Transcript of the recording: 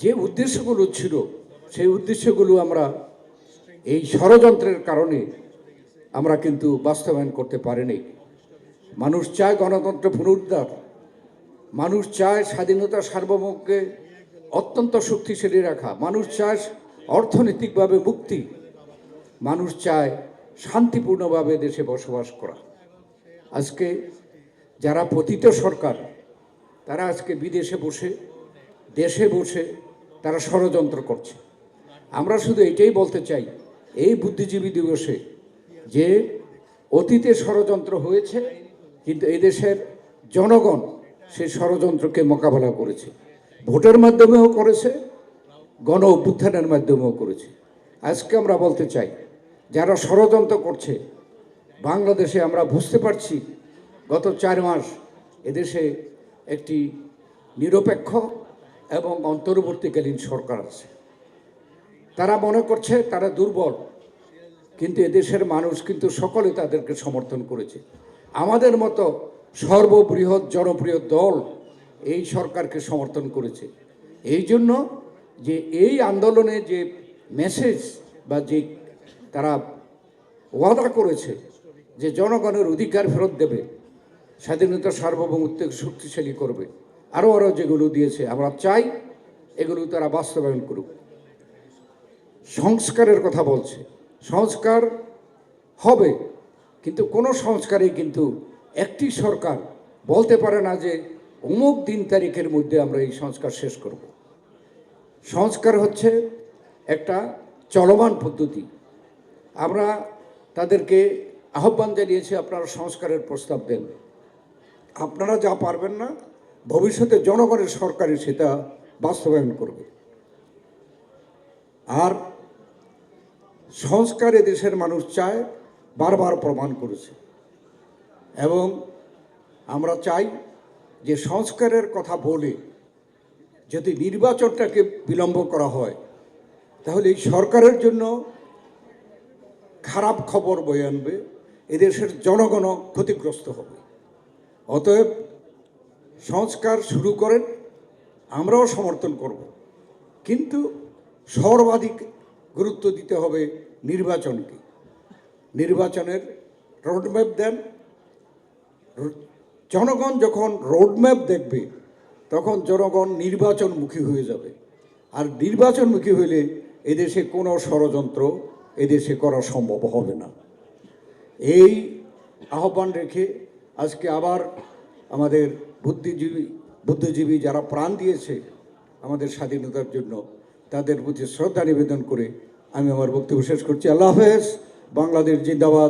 যে উদ্দেশ্যগুলো ছিল, সেই উদ্দেশ্যগুলো আমরা এই ষড়যন্ত্রের কারণে আমরা কিন্তু বাস্তবায়ন করতে পারিনি। মানুষ চায় গণতন্ত্র পুনরুদ্ধার, মানুষ চায় স্বাধীনতা সার্বভৌমকে অত্যন্ত শক্তিশালী রাখা, মানুষ চায় অর্থনৈতিকভাবে মুক্তি, মানুষ চায় শান্তিপূর্ণভাবে দেশে বসবাস করা। আজকে যারা পতিত সরকার, তারা আজকে বিদেশে বসে, দেশে বসে তারা ষড়যন্ত্র করছে। আমরা শুধু এটাই বলতে চাই, এই বুদ্ধিজীবী দিবসে যে অতীতে ষড়যন্ত্র হয়েছে, কিন্তু এদেশের জনগণ সেই ষড়যন্ত্রকে মোকাবেলা করেছে। ভোটের মাধ্যমেও করেছে, গণ অভ্যুত্থানের মাধ্যমেও করেছে। আজকে আমরা বলতে চাই, যারা ষড়যন্ত্র করছে, বাংলাদেশে আমরা বুঝতে পারছি, গত চার মাস এদেশে একটি নিরপেক্ষ এবং অন্তর্বর্তীকালীন সরকার আছে। তারা মনে করছে তারা দুর্বল, কিন্তু এদেশের মানুষ কিন্তু সকলে তাদেরকে সমর্থন করেছে। আমাদের মতো সর্ববৃহৎ জনপ্রিয় দল এই সরকারকে সমর্থন করেছে। এই জন্য যে এই আন্দোলনে যে মেসেজ বা যে তারা ওয়াদা করেছে যে জনগণের অধিকার ফেরত দেবে, স্বাধীনতা সার্বভৌমত্বকে শক্তিশালী করবে আরও আরও যেগুলো দিয়েছে, আমরা চাই এগুলো তারা বাস্তবায়ন করুক। সংস্কারের কথা বলছে। সংস্কার হবে, কিন্তু কোনো সংস্কারে কিন্তু একটি সরকার বলতে পারে না যে অমুক দিন তারিখের মধ্যে আমরা এই সংস্কার শেষ করব। সংস্কার হচ্ছে একটা চলমান পদ্ধতি। আমরা তাদেরকে আহ্বান জানিয়েছি, আপনারা সংস্কারের প্রস্তাব দেন। আপনারা যা পারবেন না ভবিষ্যতে জনগণের সরকারে সেটা বাস্তবায়ন করবে। আর সংস্কারে দেশের মানুষ চায়, বারবার প্রমাণ করেছে। এবং আমরা চাই যে সংস্কারের কথা বলে যদি নির্বাচনটাকে বিলম্ব করা হয়, তাহলে এই সরকারের জন্য খারাপ খবর বয়ে আনবে, এদেশের জনগণও ক্ষতিগ্রস্ত হবে। অতএব সংস্কার শুরু করেন, আমরাও সমর্থন করব। কিন্তু সর্বাধিক গুরুত্ব দিতে হবে নির্বাচনকে। নির্বাচনের রোডম্যাপ দেন। জনগণ যখন রোডম্যাপ দেখবে, তখন জনগণ নির্বাচনমুখী হয়ে যাবে। আর নির্বাচনমুখী হলে এদেশে কোনো ষড়যন্ত্র এদেশে করা সম্ভব হবে না। এই আহ্বান রেখে আজকে আবার আমাদের বুদ্ধিজীবী বুদ্ধিজীবী যারা প্রাণ দিয়েছে আমাদের স্বাধীনতার জন্য, তাদের প্রতি শ্রদ্ধা নিবেদন করে আমি আমার বক্তব্য শেষ করছি। আল্লাহ হাফেজ। বাংলাদেশ জিন্দাবাদ।